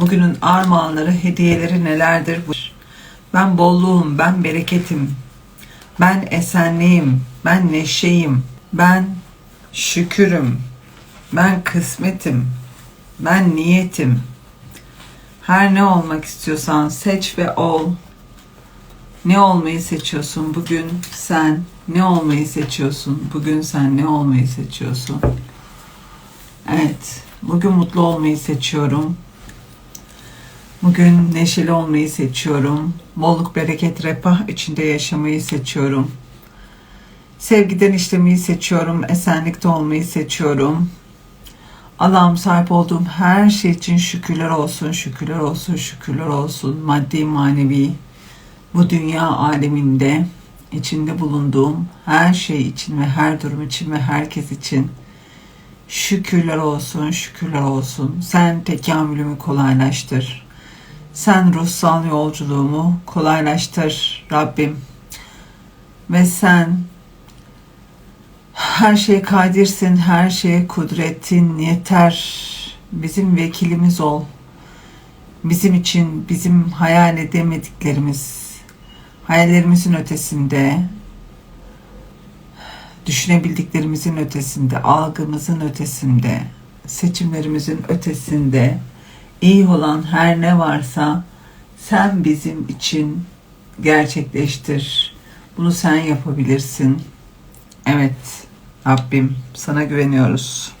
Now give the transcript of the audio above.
Bugünün armağanları, hediyeleri nelerdir? Ben bolluğum, ben bereketim, ben esenliğim, ben neşeyim, ben şükürüm, ben kısmetim, ben niyetim. Her ne olmak istiyorsan seç ve ol. Ne olmayı seçiyorsun bugün sen? Ne olmayı seçiyorsun? Bugün sen ne olmayı seçiyorsun? Evet, bugün mutlu olmayı seçiyorum. Bugün neşeli olmayı seçiyorum. Bolluk, bereket, refah içinde yaşamayı seçiyorum. Sevgiden işlemeyi seçiyorum. Esenlikte olmayı seçiyorum. Allah'ım sahip olduğum her şey için şükürler olsun, şükürler olsun, şükürler olsun. Maddi, manevi, bu dünya aleminde içinde bulunduğum her şey için ve her durum için ve herkes için şükürler olsun, şükürler olsun. Sen tekamülümü kolaylaştır. Sen ruhsal yolculuğumu kolaylaştır Rabbim. Ve sen her şeye kadirsin, her şeye kudretin yeter. Bizim vekilimiz ol. Bizim için bizim hayal edemediklerimiz, hayallerimizin ötesinde, düşünebildiklerimizin ötesinde, algımızın ötesinde, seçimlerimizin ötesinde iyi olan her ne varsa sen bizim için gerçekleştir. Bunu sen yapabilirsin. Evet Rabbim sana güveniyoruz.